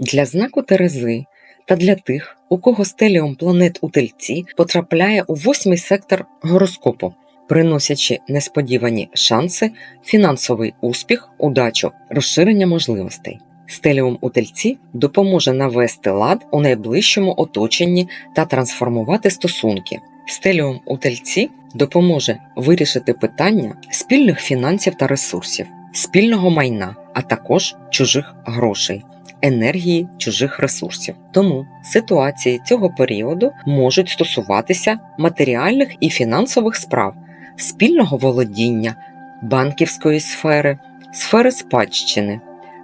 Для знаку Терези та для тих, у кого стеліум планет у тельці потрапляє у восьмий сектор гороскопу, приносячи несподівані шанси, фінансовий успіх, удачу, розширення можливостей. Стеліум у тельці допоможе навести лад у найближчому оточенні та трансформувати стосунки. Стеліум у тельці допоможе вирішити питання спільних фінансів та ресурсів, спільного майна, а також чужих грошей, енергії чужих ресурсів. Тому ситуації цього періоду можуть стосуватися матеріальних і фінансових справ, спільного володіння, банківської сфери, сфери спадщини.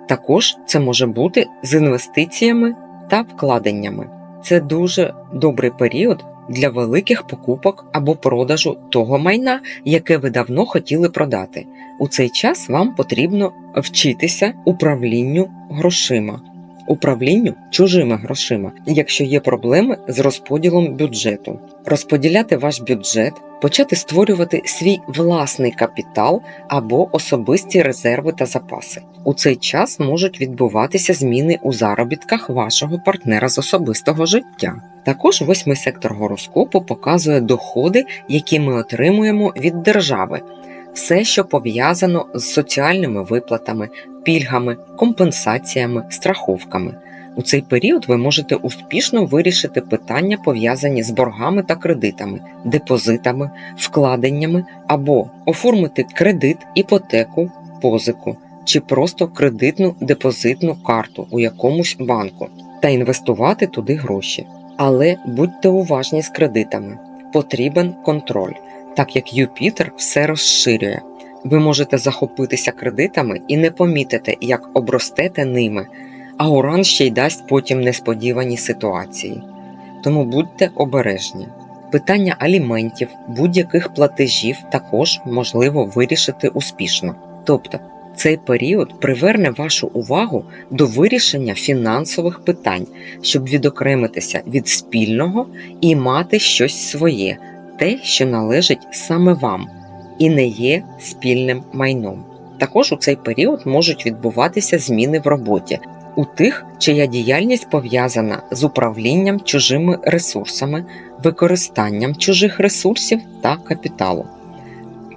Також це може бути з інвестиціями та вкладеннями. Це дуже добрий період для великих покупок або продажу того майна, яке ви давно хотіли продати. У цей час вам потрібно вчитися управлінню грошима, управлінню чужими грошима, якщо є проблеми з розподілом бюджету, розподіляти ваш бюджет, почати створювати свій власний капітал або особисті резерви та запаси. У цей час можуть відбуватися зміни у заробітках вашого партнера з особистого життя. Також восьмий сектор гороскопу показує доходи, які ми отримуємо від держави, все, що пов'язано з соціальними виплатами, пільгами, компенсаціями, страховками. У цей період ви можете успішно вирішити питання, пов'язані з боргами та кредитами, депозитами, вкладеннями або оформити кредит, іпотеку, позику чи просто кредитну депозитну карту у якомусь банку та інвестувати туди гроші. Але будьте уважні з кредитами. Потрібен контроль, так як Юпітер все розширює. Ви можете захопитися кредитами і не помітите, як обростете ними, а Уран ще й дасть потім несподівані ситуації. Тому будьте обережні. Питання аліментів, будь-яких платежів також можливо вирішити успішно. Тобто, цей період приверне вашу увагу до вирішення фінансових питань, щоб відокремитися від спільного і мати щось своє, те, що належить саме вам, і не є спільним майном. Також у цей період можуть відбуватися зміни в роботі у тих, чия діяльність пов'язана з управлінням чужими ресурсами, використанням чужих ресурсів та капіталу.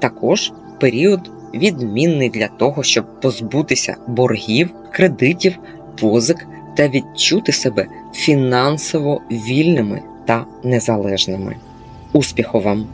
Також період відмінний для того, щоб позбутися боргів, кредитів, позик та відчути себе фінансово вільними та незалежними. Успіху вам!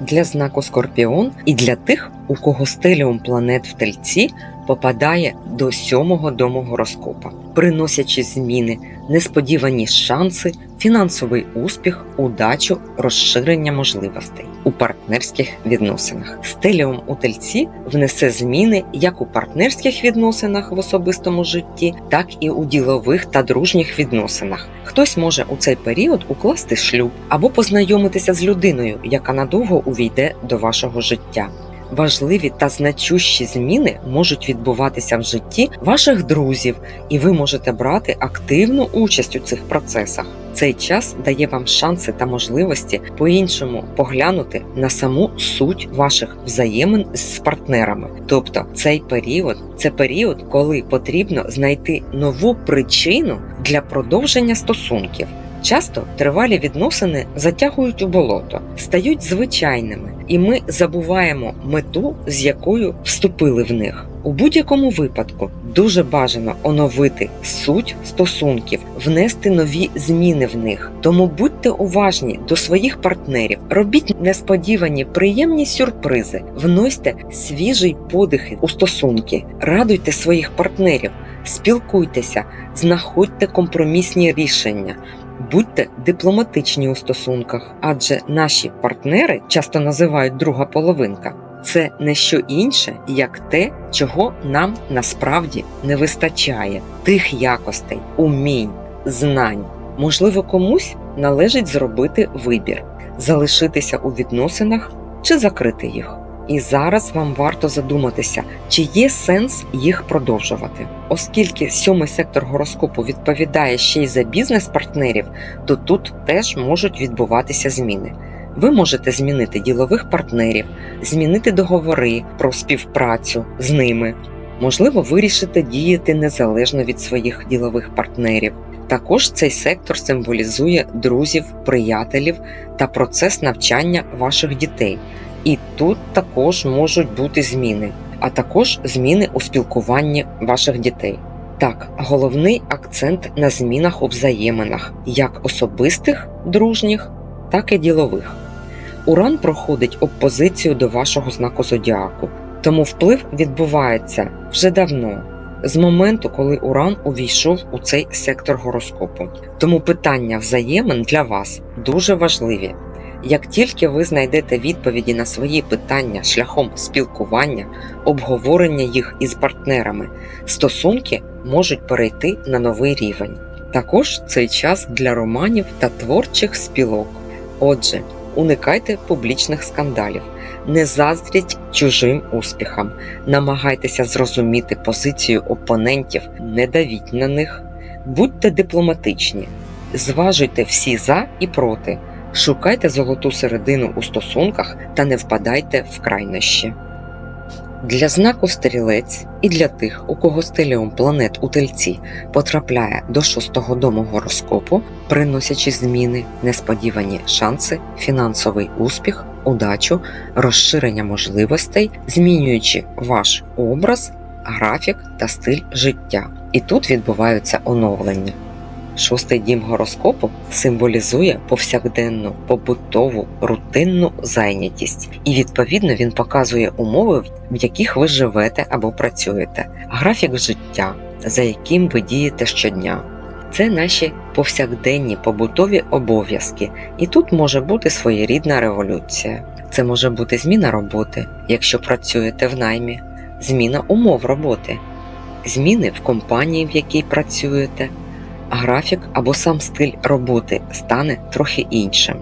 Для знаку Скорпіон і для тих, у кого стеліум планет в тельці попадає до сьомого дому гороскопа, приносячи зміни, несподівані шанси, фінансовий успіх, удачу, розширення можливостей у партнерських відносинах. Стеліум у тельці внесе зміни як у партнерських відносинах в особистому житті, так і у ділових та дружніх відносинах. Хтось може у цей період укласти шлюб або познайомитися з людиною, яка надовго увійде до вашого життя. Важливі та значущі зміни можуть відбуватися в житті ваших друзів, і ви можете брати активну участь у цих процесах. Цей час дає вам шанси та можливості по-іншому поглянути на саму суть ваших взаємин з партнерами. Тобто, цей період це період, коли потрібно знайти нову причину для продовження стосунків. Часто тривалі відносини затягують у болото, стають звичайними, і ми забуваємо мету, з якою вступили в них. У будь-якому випадку дуже бажано оновити суть стосунків, внести нові зміни в них. Тому будьте уважні до своїх партнерів, робіть несподівані приємні сюрпризи, вносьте свіжий подих у стосунки, радуйте своїх партнерів, спілкуйтеся, знаходьте компромісні рішення. Будьте дипломатичні у стосунках, адже наші партнери часто називають друга половинка. Це не що інше, як те, чого нам насправді не вистачає: тих якостей, умінь, знань. Можливо, комусь належить зробити вибір, залишитися у відносинах чи закрити їх. І зараз вам варто задуматися, чи є сенс їх продовжувати. Оскільки сьомий сектор гороскопу відповідає ще й за бізнес-партнерів, то тут теж можуть відбуватися зміни. Ви можете змінити ділових партнерів, змінити договори про співпрацю з ними, Можливо, вирішите діяти незалежно від своїх ділових партнерів. Також цей сектор символізує друзів, приятелів та процес навчання ваших дітей. І тут також можуть бути зміни, а також зміни у спілкуванні ваших дітей. Так, головний акцент на змінах у взаєминах, як особистих, дружніх, так і ділових. Уран проходить опозицію до вашого знаку зодіаку, тому вплив відбувається вже давно, з моменту, коли Уран увійшов у цей сектор гороскопу. Тому питання взаємин для вас дуже важливі. Як тільки ви знайдете відповіді на свої питання шляхом спілкування, обговорення їх із партнерами, стосунки можуть перейти на новий рівень. Також цей час для романів та творчих спілок. Отже, уникайте публічних скандалів, не заздріть чужим успіхам, намагайтеся зрозуміти позицію опонентів, не давіть на них, будьте дипломатичні, зважуйте всі за і проти. Шукайте золоту середину у стосунках та не впадайте в крайнощі. Для знаку стрілець і для тих, у кого стеліум планет у тельці потрапляє до шостого дому гороскопу, приносячи зміни, несподівані шанси, фінансовий успіх, удачу, розширення можливостей, змінюючи ваш образ, графік та стиль життя. І тут відбуваються оновлення. Шостий дім гороскопу символізує повсякденну, побутову, рутинну зайнятість, і відповідно він показує умови, в яких ви живете або працюєте, графік життя, за яким ви дієте щодня. Це наші повсякденні побутові обов'язки, і тут може бути своєрідна революція. Це може бути зміна роботи, якщо працюєте в наймі, зміна умов роботи, зміни в компанії, в якій працюєте графік або сам стиль роботи стане трохи іншим.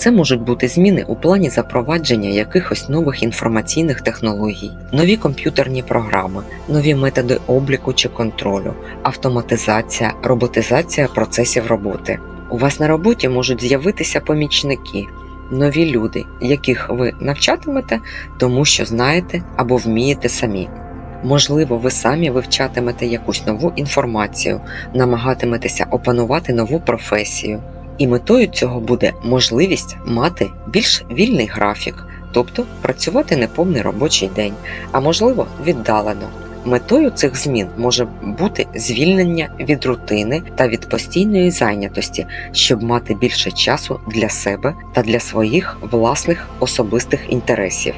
Це можуть бути зміни у плані запровадження якихось нових інформаційних технологій, нові комп'ютерні програми, нові методи обліку чи контролю, автоматизація, роботизація процесів роботи. У вас на роботі можуть з'явитися помічники, нові люди, яких ви навчатимете, тому що знаєте або вмієте самі. Можливо, ви самі вивчатимете якусь нову інформацію, намагатиметеся опанувати нову професію. І метою цього буде можливість мати більш вільний графік, тобто працювати неповний робочий день, а можливо віддалено. Метою цих змін може бути звільнення від рутини та від постійної зайнятості, щоб мати більше часу для себе та для своїх власних особистих інтересів.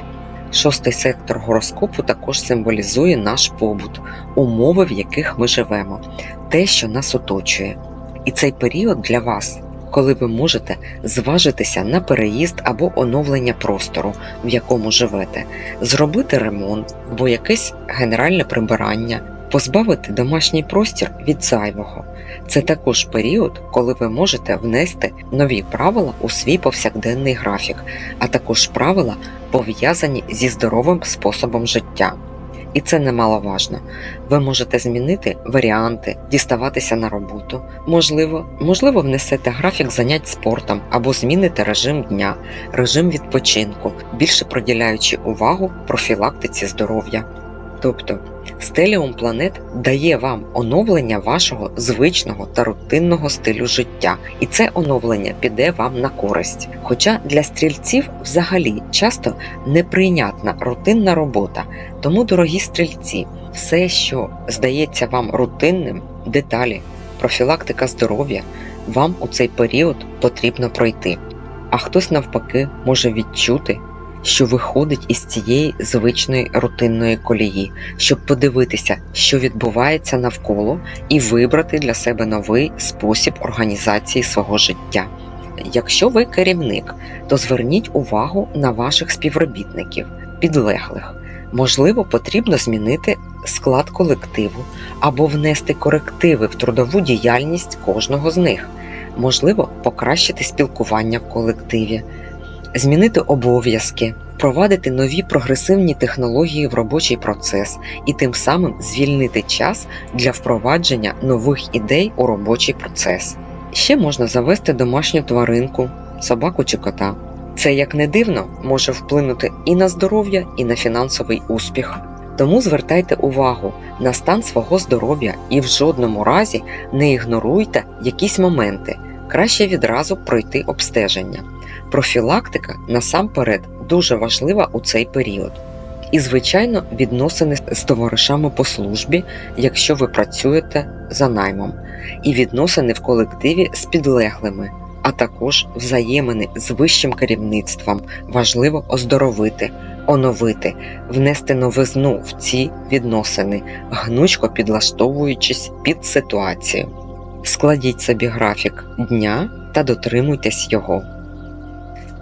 Шостий сектор гороскопу також символізує наш побут, умови, в яких ми живемо, те, що нас оточує. І цей період для вас, коли ви можете зважитися на переїзд або оновлення простору, в якому живете, зробити ремонт або якесь генеральне прибирання, позбавити домашній простір від зайвого. Це також період, коли ви можете внести нові правила у свій повсякденний графік, а також правила, пов'язані зі здоровим способом життя. І це немаловажно. Ви можете змінити варіанти, діставатися на роботу. Можливо, можливо, внесете графік занять спортом або зміните режим дня, режим відпочинку, більше приділяючи увагу профілактиці здоров'я. Тобто стеліум планет дає вам оновлення вашого звичного та рутинного стилю життя, і це оновлення піде вам на користь. Хоча для стрільців взагалі часто неприйнятна рутинна робота, тому, дорогі стрільці, все, що здається вам рутинним, деталі, профілактика здоров'я, вам у цей період потрібно пройти. А хтось навпаки може відчути що виходить із цієї звичної рутинної колії, щоб подивитися, що відбувається навколо, і вибрати для себе новий спосіб організації свого життя. Якщо ви керівник, то зверніть увагу на ваших співробітників, підлеглих. Можливо, потрібно змінити склад колективу або внести корективи в трудову діяльність кожного з них. Можливо, покращити спілкування в колективі, змінити обов'язки, впровадити нові прогресивні технології в робочий процес і тим самим звільнити час для впровадження нових ідей у робочий процес. Ще можна завести домашню тваринку, собаку чи кота. Це, як не дивно, може вплинути і на здоров'я, і на фінансовий успіх. Тому звертайте увагу на стан свого здоров'я і в жодному разі не ігноруйте якісь моменти. Краще відразу пройти обстеження. Профілактика насамперед дуже важлива у цей період. І, звичайно, відносини з товаришами по службі, якщо ви працюєте за наймом, і відносини в колективі з підлеглими, а також взаємини з вищим керівництвом важливо оздоровити, оновити, внести новизну в ці відносини, гнучко підлаштовуючись під ситуацію. Складіть собі графік дня та дотримуйтесь його.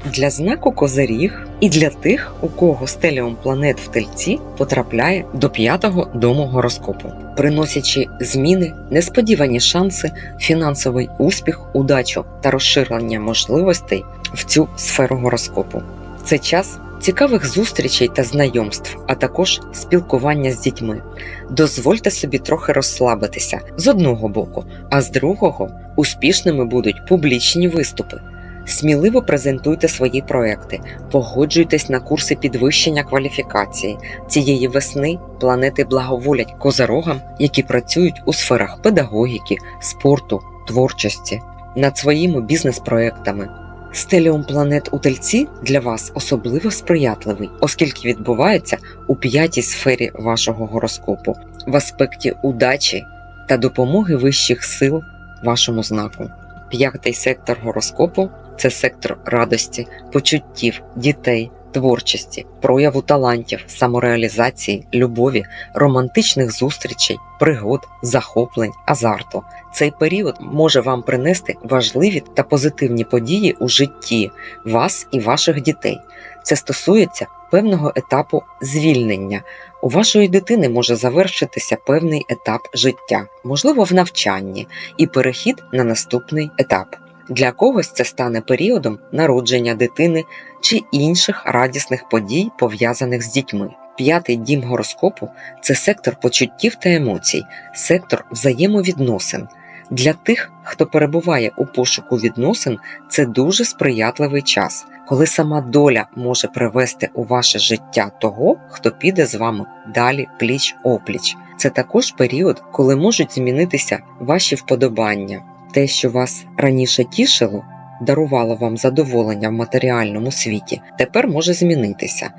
Для знаку Козиріг і для тих, у кого стеліум планет в тельці потрапляє до п'ятого дому гороскопу, приносячи зміни, несподівані шанси, фінансовий успіх, удачу та розширення можливостей в цю сферу гороскопу. Це час цікавих зустрічей та знайомств, а також спілкування з дітьми. Дозвольте собі трохи розслабитися з одного боку, а з другого успішними будуть публічні виступи. Сміливо презентуйте свої проекти, погоджуйтесь на курси підвищення кваліфікації. Цієї весни планети благоволять козорогам, які працюють у сферах педагогіки, спорту, творчості, над своїми бізнес-проектами. Стеліум планет у тельці для вас особливо сприятливий, оскільки відбувається у п'ятій сфері вашого гороскопу в аспекті удачі та допомоги вищих сил вашому знаку. П'ятий сектор гороскопу це сектор радості, почуттів, дітей, творчості, прояву талантів, самореалізації, любові, романтичних зустрічей, пригод, захоплень, азарту. Цей період може вам принести важливі та позитивні події у житті вас і ваших дітей. Це стосується певного етапу звільнення. У вашої дитини може завершитися певний етап життя, можливо, в навчанні, і перехід на наступний етап. Для когось це стане періодом народження дитини чи інших радісних подій, пов'язаних з дітьми. П'ятий дім гороскопу це сектор почуттів та емоцій, сектор взаємовідносин. Для тих, хто перебуває у пошуку відносин, це дуже сприятливий час, коли сама доля може привести у ваше життя того, хто піде з вами далі пліч опліч. Це також період, коли можуть змінитися ваші вподобання. Те, що вас раніше тішило, дарувало вам задоволення в матеріальному світі, тепер може змінитися.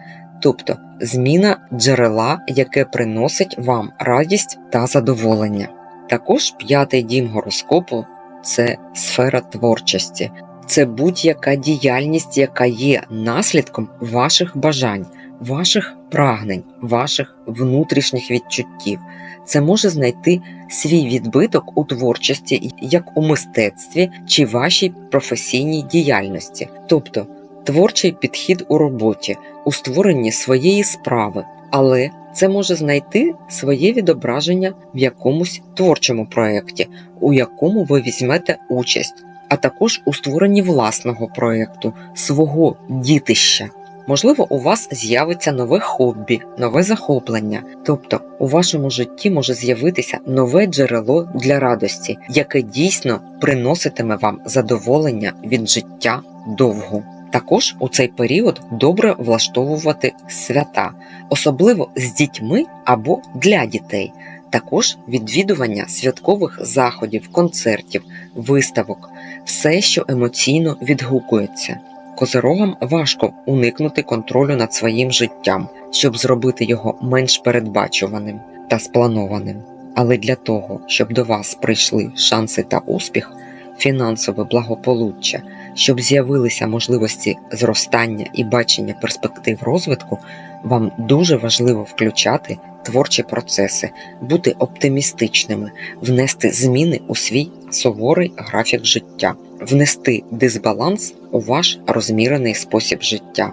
Тобто зміна джерела, яке приносить вам радість та задоволення. Також п'ятий дім гороскопу це сфера творчості, це будь-яка діяльність, яка є наслідком ваших бажань, ваших прагнень, ваших внутрішніх відчуттів. Це може знайти свій відбиток у творчості, як у мистецтві чи вашій професійній діяльності, тобто творчий підхід у роботі, у створенні своєї справи, але це може знайти своє відображення в якомусь творчому проєкті, у якому ви візьмете участь, а також у створенні власного проєкту, свого дітища. Можливо, у вас з'явиться нове хобі, нове захоплення, тобто у вашому житті може з'явитися нове джерело для радості, яке дійсно приноситиме вам задоволення від життя довго. Також у цей період добре влаштовувати свята, особливо з дітьми або для дітей. Також відвідування святкових заходів, концертів, виставок, все, що емоційно відгукується. Козирогам важко уникнути контролю над своїм життям, щоб зробити його менш передбачуваним та спланованим. Але для того, щоб до вас прийшли шанси та успіх, фінансове благополуччя, щоб з'явилися можливості зростання і бачення перспектив розвитку, вам дуже важливо включати творчі процеси, бути оптимістичними, внести зміни у свій суворий графік життя, внести дисбаланс у ваш розмірений спосіб життя.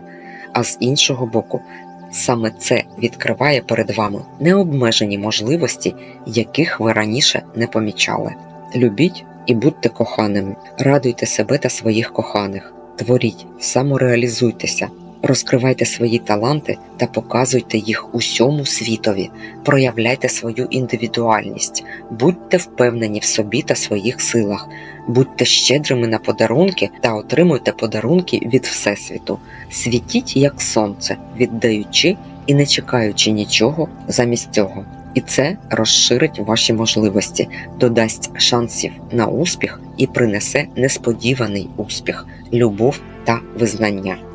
А з іншого боку, саме це відкриває перед вами необмежені можливості, яких ви раніше не помічали. Любіть і будьте коханими, радуйте себе та своїх коханих, творіть, самореалізуйтеся, розкривайте свої таланти та показуйте їх усьому світові, проявляйте свою індивідуальність, будьте впевнені в собі та своїх силах, будьте щедрими на подарунки та отримуйте подарунки від Всесвіту, світіть як сонце, віддаючи і не чекаючи нічого замість цього. І це розширить ваші можливості, додасть шансів на успіх і принесе несподіваний успіх, любов та визнання.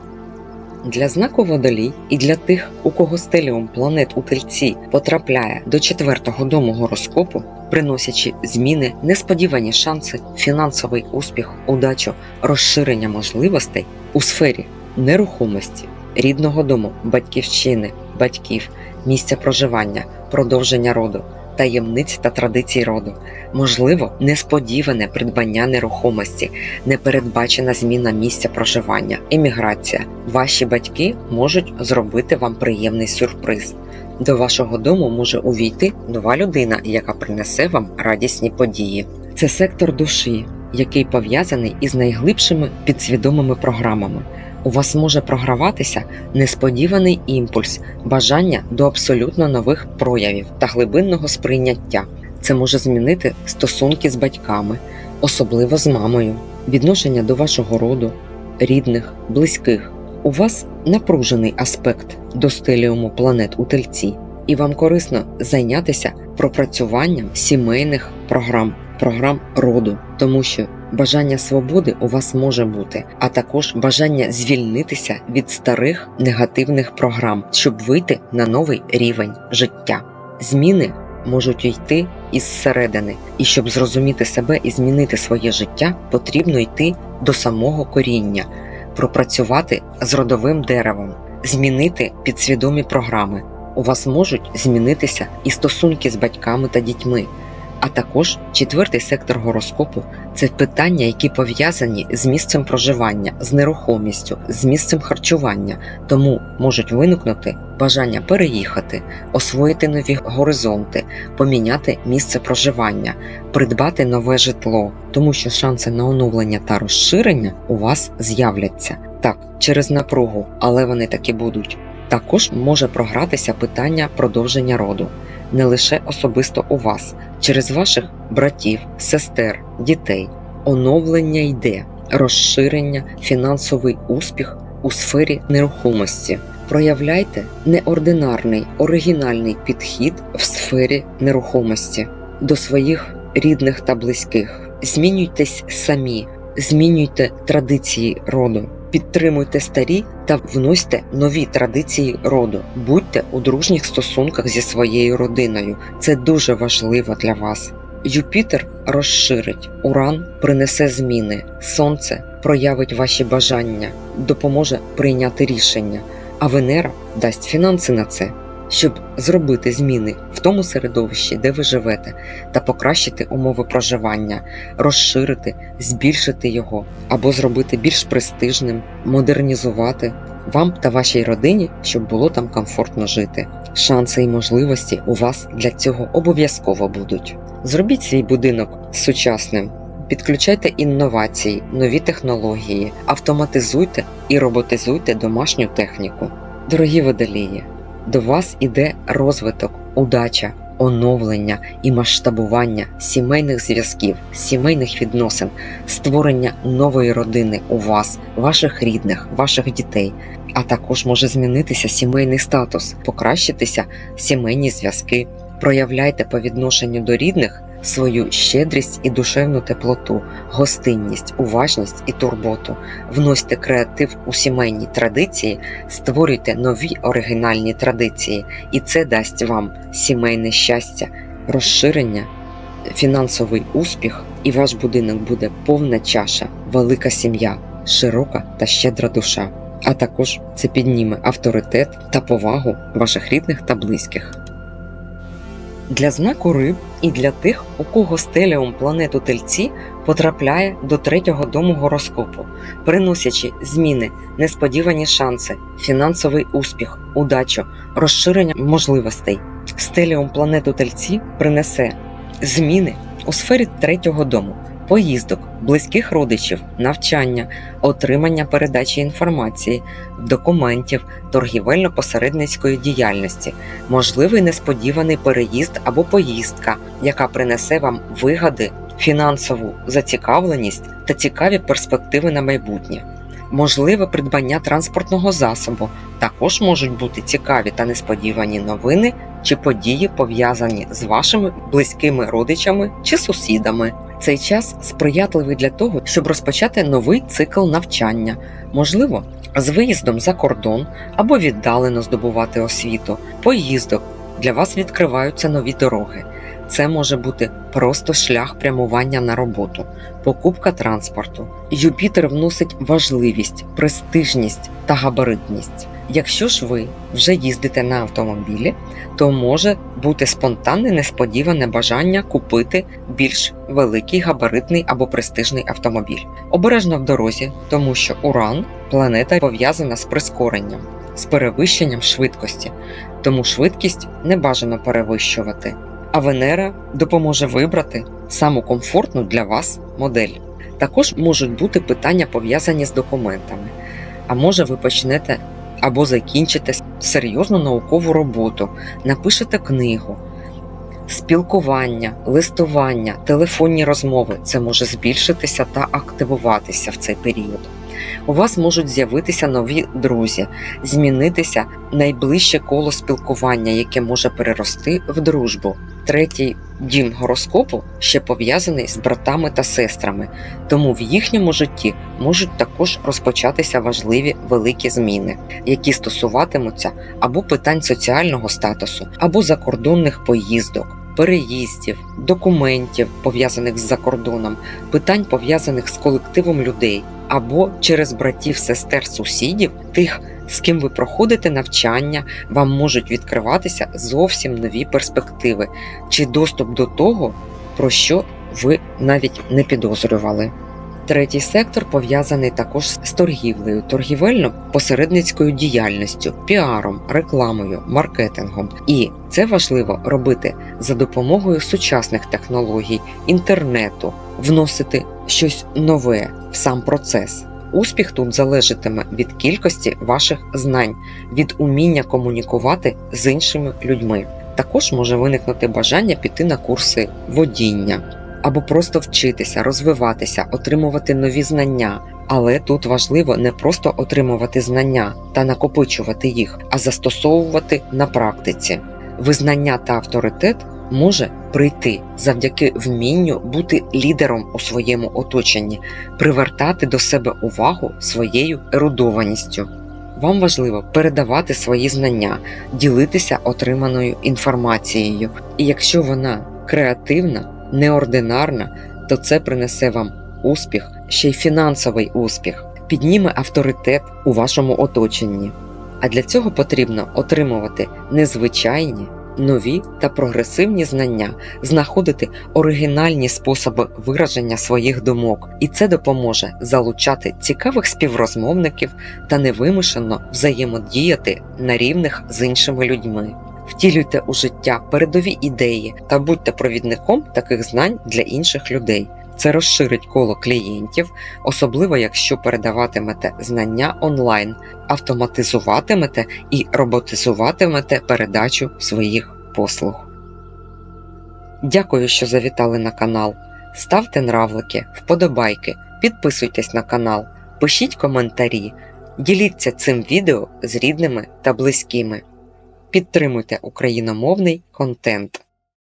Для знаку водолій і для тих, у кого стеліум планет у тельці потрапляє до четвертого дому гороскопу, приносячи зміни, несподівані шанси, фінансовий успіх, удачу, розширення можливостей у сфері нерухомості, рідного дому, батьківщини, батьків, місця проживання, продовження роду, таємниць та традицій роду, можливо, несподіване придбання нерухомості, непередбачена зміна місця проживання, еміграція. Ваші батьки можуть зробити вам приємний сюрприз. До вашого дому може увійти нова людина, яка принесе вам радісні події. Це сектор душі, який пов'язаний із найглибшими підсвідомими програмами. У вас може програватися несподіваний імпульс, бажання до абсолютно нових проявів та глибинного сприйняття. Це може змінити стосунки з батьками, особливо з мамою, відношення до вашого роду, рідних, близьких. У вас напружений аспект до стеліуму планет у тельці, і вам корисно зайнятися пропрацюванням сімейних програм, програм роду, тому що бажання свободи у вас може бути, а також бажання звільнитися від старих негативних програм, щоб вийти на новий рівень життя. Зміни можуть йти із середини, і щоб зрозуміти себе і змінити своє життя, потрібно йти до самого коріння, пропрацювати з родовим деревом, змінити підсвідомі програми. У вас можуть змінитися і стосунки з батьками та дітьми. А також четвертий сектор гороскопу це питання, які пов'язані з місцем проживання, з нерухомістю, з місцем харчування, тому можуть виникнути бажання переїхати, освоїти нові горизонти, поміняти місце проживання, придбати нове житло, тому що шанси на оновлення та розширення у вас з'являться. Так через напругу, але вони таки будуть. Також може програтися питання продовження роду не лише особисто у вас, через ваших братів, сестер, дітей. Оновлення йде, розширення, фінансовий успіх у сфері нерухомості. Проявляйте неординарний оригінальний підхід в сфері нерухомості до своїх рідних та близьких. Змінюйтесь самі, змінюйте традиції роду. Підтримуйте старі та вносьте нові традиції роду. Будьте у дружніх стосунках зі своєю родиною. Це дуже важливо для вас. Юпітер розширить, Уран принесе зміни, Сонце проявить ваші бажання, допоможе прийняти рішення, а Венера дасть фінанси на це, щоб зробити зміни в тому середовищі, де ви живете, та покращити умови проживання, розширити, збільшити його або зробити більш престижним, модернізувати вам та вашій родині, щоб було там комфортно жити. Шанси і можливості у вас для цього обов'язково будуть. Зробіть свій будинок сучасним. Підключайте інновації, нові технології, автоматизуйте і роботизуйте домашню техніку. Дорогі водолії, до вас іде розвиток, удача, оновлення і масштабування сімейних зв'язків, сімейних відносин, створення нової родини у вас, ваших рідних, ваших дітей. А також може змінитися сімейний статус, покращитися сімейні зв'язки. Проявляйте по відношенню до рідних свою щедрість і душевну теплоту, гостинність, уважність і турботу. Вносьте креатив у сімейні традиції, створюйте нові оригінальні традиції, і це дасть вам сімейне щастя, розширення, фінансовий успіх, і ваш будинок буде повна чаша, велика сім'я, широка та щедра душа. А також це підніме авторитет та повагу ваших рідних та близьких. Для знаку риб і для тих, у кого стеліум планету Тельці потрапляє до третього дому гороскопу, приносячи зміни, несподівані шанси, фінансовий успіх, удачу, розширення можливостей. Стеліум планету Тельці принесе зміни у сфері третього дому, поїздок, близьких родичів, навчання, отримання передачі інформації, документів, торгівельно-посередницької діяльності, можливий несподіваний переїзд або поїздка, яка принесе вам вигоди, фінансову зацікавленість та цікаві перспективи на майбутнє. можливе придбання транспортного засобу. Також можуть бути цікаві та несподівані новини чи події, пов'язані з вашими близькими родичами чи сусідами. Цей час сприятливий для того, щоб розпочати новий цикл навчання, можливо, з виїздом за кордон або віддалено здобувати освіту, поїздок. Для вас відкриваються нові дороги. Це може бути просто шлях прямування на роботу, покупка транспорту. Юпітер вносить важливість, престижність та габаритність. Якщо ж ви вже їздите на автомобілі, то може бути спонтанне несподіване бажання купити більш великий габаритний або престижний автомобіль. Обережно в дорозі, тому що Уран планета пов'язана з прискоренням, з перевищенням швидкості, тому швидкість не бажано перевищувати. А Венера допоможе вибрати саму комфортну для вас модель. Також можуть бути питання пов'язані з документами. А може ви почнете або закінчите серйозну наукову роботу, напишете книгу. Спілкування, листування, телефонні розмови це може збільшитися та активуватися в цей період. У вас можуть з'явитися нові друзі, змінитися найближче коло спілкування, яке може перерости в дружбу. Третій дім гороскопу ще пов'язаний з братами та сестрами, тому в їхньому житті можуть також розпочатися важливі великі зміни, які стосуватимуться або питань соціального статусу, або закордонних поїздок. Переїздів, документів, пов'язаних з закордоном, питань пов'язаних з колективом людей, або через братів, сестер, сусідів, тих, з ким ви проходите навчання, вам можуть відкриватися зовсім нові перспективи чи доступ до того, про що ви навіть не підозрювали. Третій сектор пов'язаний також з торгівлею, торгівельно-посередницькою діяльністю, піаром, рекламою, маркетингом. І це важливо робити за допомогою сучасних технологій, інтернету, вносити щось нове в сам процес. Успіх тут залежатиме від кількості ваших знань, від уміння комунікувати з іншими людьми. Також може виникнути бажання піти на курси водіння або просто вчитися, розвиватися, отримувати нові знання. Але тут важливо не просто отримувати знання та накопичувати їх, а застосовувати на практиці. Визнання та авторитет може прийти завдяки вмінню бути лідером у своєму оточенні, привертати до себе увагу своєю ерудованістю. Вам важливо передавати свої знання, ділитися отриманою інформацією. І якщо вона креативна, неординарна, то це принесе вам успіх, ще й фінансовий успіх, підніме авторитет у вашому оточенні. А для цього потрібно отримувати незвичайні, нові та прогресивні знання, знаходити оригінальні способи вираження своїх думок, і це допоможе залучати цікавих співрозмовників та невимушено взаємодіяти на рівних з іншими людьми. Втілюйте у життя передові ідеї та будьте провідником таких знань для інших людей. Це розширить коло клієнтів, особливо якщо передаватимете знання онлайн, автоматизуватимете і роботизуватимете передачу своїх послуг. Дякую, що завітали на канал. Ставте нравлики, вподобайки, підписуйтесь на канал, пишіть коментарі, діліться цим відео з рідними та близькими. Підтримуйте україномовний контент.